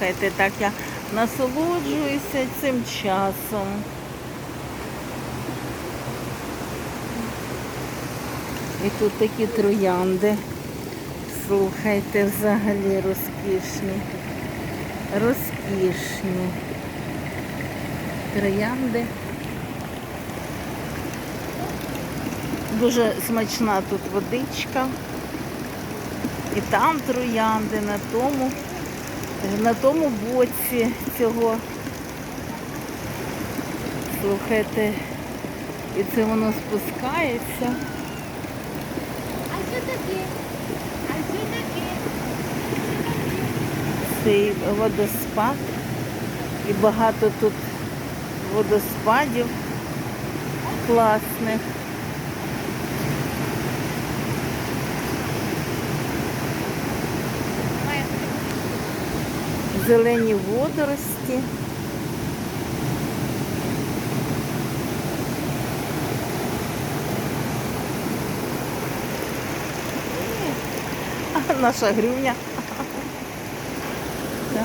Слухайте, так я насолоджуюся цим часом. І тут такі троянди. Слухайте, взагалі розкішні. Розкішні. Троянди. Дуже смачна тут водичка. І там троянди, на тому, на тому боці цього. Слухайте, і це воно спускається. А що таке? А що таке? Цей водоспад. І багато тут водоспадів класних. Зелені водорості. А, Наша грюня. Так.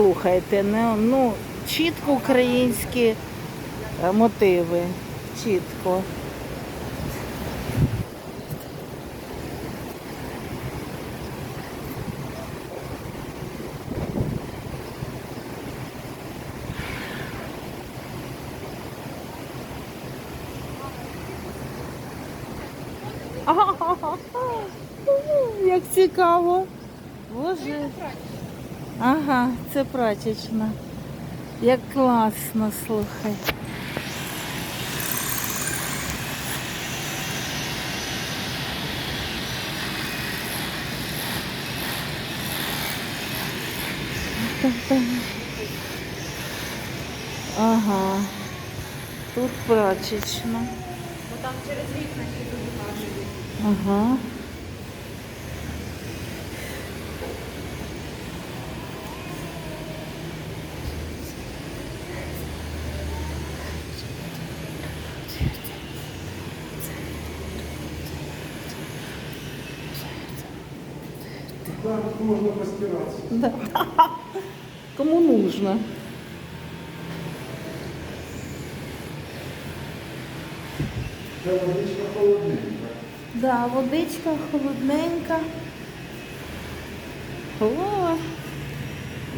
Слухайте, ну, чітко українські е, мотиви. Чітко. Як цікаво. Боже. Ага, це прачечна. Як класно, слухай. Ага. Тут прачечна. Бо там через вікна ще дуже. Ага. Так, можно постираться. Да. Кому нужно? Да, водичка холодненька. Да, водичка холодненька. О,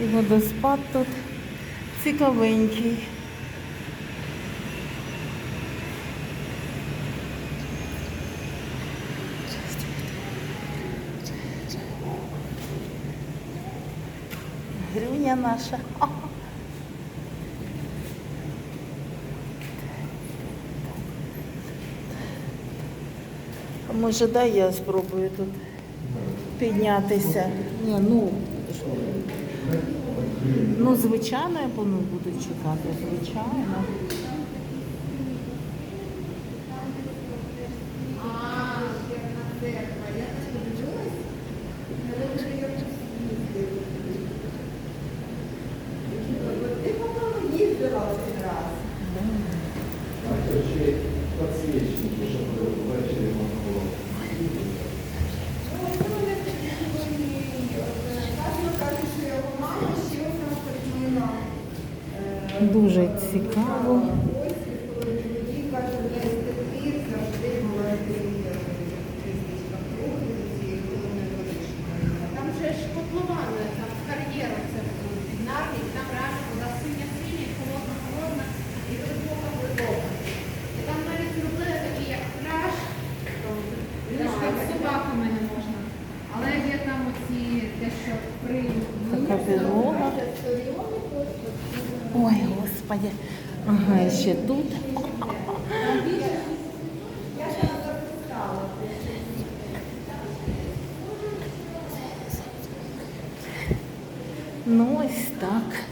і водоспад тут цікавенький. Грюня наша. А може, дай я спробую тут піднятися. Ні, ну, ну звичайно, я буду чекати, звичайно. Дуже цікаво. Капає. Ага, і ще тут. Ну, ось так.